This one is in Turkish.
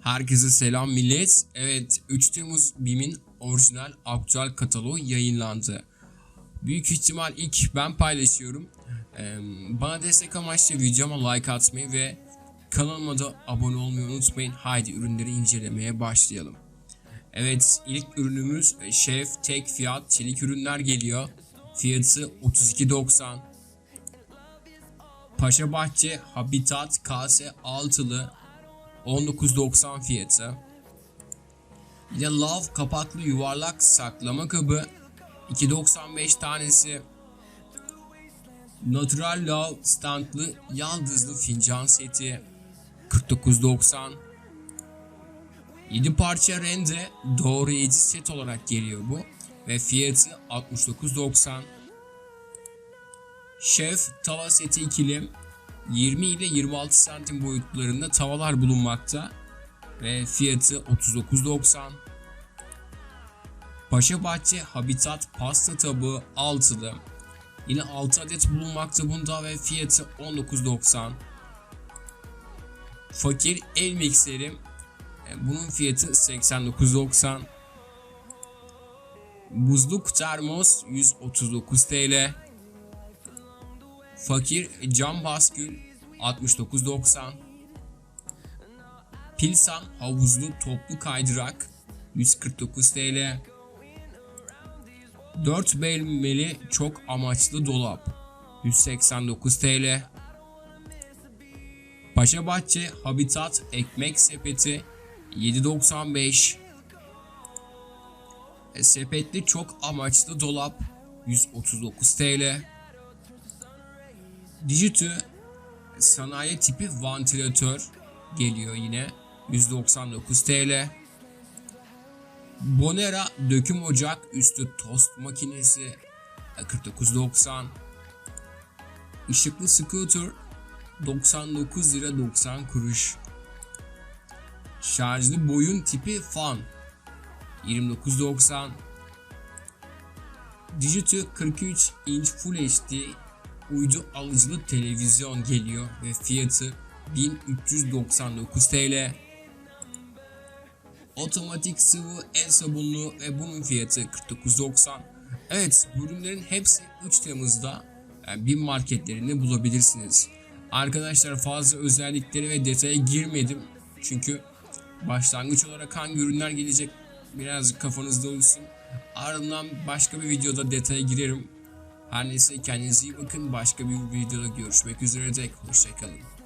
Herkese selam millet. Evet 3 Temmuz BİM'in orijinal aktüel kataloğu yayınlandı. Büyük ihtimal ilk ben paylaşıyorum. Ee, bana destek amaçlı videoma like atmayı ve kanalıma da abone olmayı unutmayın. Haydi ürünleri incelemeye başlayalım. Evet ilk ürünümüz e, Şef tek fiyat çelik ürünler geliyor. Fiyatı 32.90. Paşa Bahçe Habitat kase altılı 19.90 fiyatı. Yine Love kapaklı yuvarlak saklama kabı. 2.95 tanesi. Natural Love standlı yaldızlı fincan seti. 49.90 7 parça rende doğrayıcı set olarak geliyor bu. Ve fiyatı 69.90 Şef tava seti ikili 20 ile 26 santim boyutlarında tavalar bulunmakta ve fiyatı 39.90 Paşa Bahçe Habitat pasta tabağı altılı. Yine 6 adet bulunmakta bunda ve fiyatı 19.90 Fakir el mikseri e, bunun fiyatı 89.90 Buzluk termos 139 TL Fakir cam baskül 69.90 Pilsan havuzlu toplu kaydırak 149 TL 4 bölmeli çok amaçlı dolap 189 TL Paşabahçe Habitat ekmek sepeti 7.95 E, Sepetli çok amaçlı dolap 139 TL Dijitü sanayi tipi vantilatör geliyor yine 199 TL. Bonera döküm ocak üstü tost makinesi 49.90. Işıklı scooter 99 lira 90 kuruş. Şarjlı boyun tipi fan 29.90. Dijitü 43 inç Full HD uydu alıcılı televizyon geliyor ve fiyatı 1399 TL. Otomatik sıvı el sabunlu ve bunun fiyatı 49.90. Evet ürünlerin hepsi 3 Temmuz'da yani BİM marketlerinde bulabilirsiniz. Arkadaşlar fazla özellikleri ve detaya girmedim. Çünkü başlangıç olarak hangi ürünler gelecek birazcık kafanızda olsun. Ardından başka bir videoda detaya girerim. Her neyse kendinize iyi bakın. Başka bir videoda görüşmek üzere dek. Hoşçakalın.